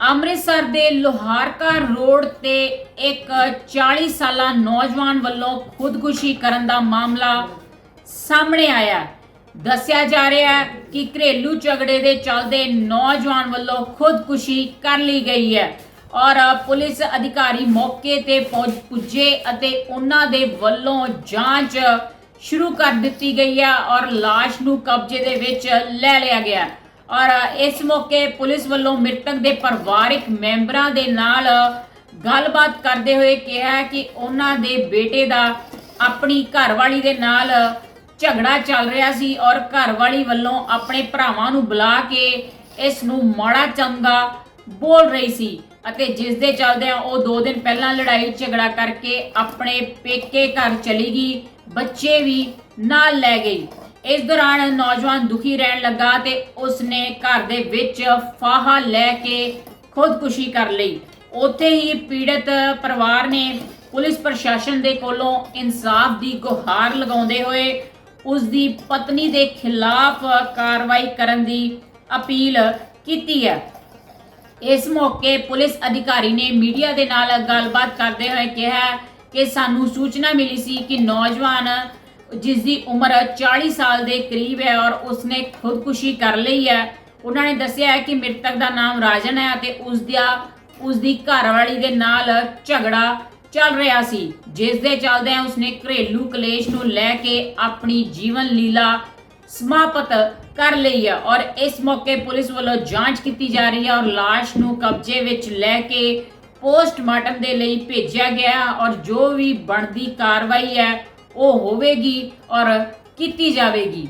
ਅੰਮ੍ਰਿਤਸਰ ਦੇ ਲੋਹਾਰਕਾ ਰੋਡ ਤੇ ਇੱਕ 40 ਸਾਲਾ ਨੌਜਵਾਨ ਵੱਲੋਂ ਖੁਦਕੁਸ਼ੀ ਕਰਨ ਦਾ ਮਾਮਲਾ ਸਾਹਮਣੇ ਆਇਆ ਦੱਸਿਆ ਜਾ ਰਿਹਾ ਹੈ ਕਿ ਘਰੇਲੂ ਝਗੜੇ ਦੇ ਚੱਲਦੇ ਨੌਜਵਾਨ ਵੱਲੋਂ ਖੁਦਕੁਸ਼ੀ ਕਰ ਲਈ ਗਈ ਹੈ ਔਰ ਪੁਲਿਸ ਅਧਿਕਾਰੀ ਮੌਕੇ ਤੇ ਪਹੁੰਚ ਪੁੱਜੇ ਅਤੇ ਉਹਨਾਂ ਦੇ ਵੱਲੋਂ ਜਾਂਚ ਸ਼ੁਰੂ ਕਰ ਦਿੱਤੀ ਗਈ ਹੈ ਔਰ ਲਾਸ਼ ਨੂੰ ਕਬਜ਼ੇ ਦੇ ਵਿੱਚ ਲੈ ਲਿਆ ਗਿਆ ਔਰ ਇਸ ਮੌਕੇ ਪੁਲਿਸ ਵੱਲੋਂ ਮ੍ਰਿਤਕ ਦੇ ਪਰਿਵਾਰਕ ਮੈਂਬਰਾਂ ਦੇ ਨਾਲ ਗੱਲਬਾਤ ਕਰਦੇ ਹੋਏ ਕਿਹਾ ਕਿ ਉਹਨਾਂ ਦੇ ਬੇਟੇ ਦਾ ਆਪਣੀ ਘਰਵਾਲੀ ਦੇ ਨਾਲ ਝਗੜਾ ਚੱਲ ਰਿਹਾ ਸੀ ਔਰ ਘਰਵਾਲੀ ਵੱਲੋਂ ਆਪਣੇ ਭਰਾਵਾਂ ਨੂੰ ਬੁਲਾ ਕੇ ਇਸ ਨੂੰ ਮਾੜਾ ਚੰਗਾ ਬੋਲ ਰਹੀ ਸੀ ਅਤੇ ਜਿਸ ਦੇ ਚੱਲਦਿਆਂ ਉਹ 2 ਦਿਨ ਪਹਿਲਾਂ ਲੜਾਈ ਝਗੜਾ ਕਰਕੇ ਆਪਣੇ ਪੇਕੇ ਘਰ ਚਲੀ ਗਈ, ਬੱਚੇ ਵੀ ਨਾਲ ਲੈ ਗਈ। ਇਸ ਦੌਰਾਨ ਨੌਜਵਾਨ ਦੁਖੀ ਰਹਿਣ ਲੱਗਾ ਤੇ ਉਸਨੇ ਘਰ ਦੇ ਵਿੱਚ ਫਾਹਾ ਲੈ ਕੇ ਖੁਦਕੁਸ਼ੀ ਕਰ ਲਈ। ਉੱਥੇ ਹੀ ਪੀੜਤ ਪਰਿਵਾਰ ਨੇ ਪੁਲਿਸ ਪ੍ਰਸ਼ਾਸਨ ਦੇ ਕੋਲੋਂ ਇਨਸਾਫ ਦੀ ਗੁਹਾਰ ਲਗਾਉਂਦੇ ਹੋਏ ਉਸ ਦੀ ਪਤਨੀ ਦੇ ਖਿਲਾਫ ਕਾਰਵਾਈ ਕਰਨ ਦੀ ਅਪੀਲ ਕੀਤੀ ਹੈ। ਇਸ ਮੌਕੇ ਪੁਲਿਸ ਅਧਿਕਾਰੀ ਨੇ ਮੀਡੀਆ ਦੇ ਨਾਲ ਗੱਲਬਾਤ ਕਰਦੇ ਹੋਏ ਕਿਹਾ ਕਿ ਸਾਨੂੰ ਸੂਚਨਾ ਮਿਲੀ ਸੀ ਕਿ ਨੌਜਵਾਨ ਜਿਸ ਦੀ ਉਮਰ 40 ਸਾਲ ਦੇ ਕਰੀਬ ਹੈ ਔਰ ਉਸਨੇ ਖੁਦਕੁਸ਼ੀ ਕਰ ਲਈ ਹੈ। ਉਹਨਾਂ ਨੇ ਦੱਸਿਆ ਹੈ ਕਿ ਮ੍ਰਿਤਕ ਦਾ ਨਾਮ ਰਾਜਨ ਹੈ ਅਤੇ ਉਸ ਦਾ ਉਸ ਦੀ ਘਰਵਾਲੀ ਦੇ ਨਾਲ ਝਗੜਾ ਚੱਲ ਰਿਹਾ ਸੀ ਜਿਸ ਦੇ ਚੱਲਦਿਆਂ ਉਸਨੇ ਘਰੇਲੂ ਕਲੇਸ਼ ਨੂੰ ਲੈ ਕੇ ਆਪਣੀ ਜੀਵਨ ਲੀਲਾ ਸਮਾਪਤ ਕਰ ਲਈ ਹੈ ਔਰ ਇਸ ਮੌਕੇ ਪੁਲਿਸ ਵੱਲੋਂ ਜਾਂਚ ਕੀਤੀ ਜਾ ਰਹੀ ਹੈ ਔਰ ਲਾਸ਼ ਨੂੰ ਕਬਜ਼ੇ ਵਿੱਚ ਲੈ ਕੇ ਪੋਸਟਮਾਰਟਮ ਦੇ ਲਈ ਭੇਜਿਆ ਗਿਆ ਔਰ ਜੋ ਵੀ ਬਣਦੀ ਕਾਰਵਾਈ ਹੈ ਉਹ ਹੋਵੇਗੀ ਔਰ ਕੀਤੀ ਜਾਵੇਗੀ।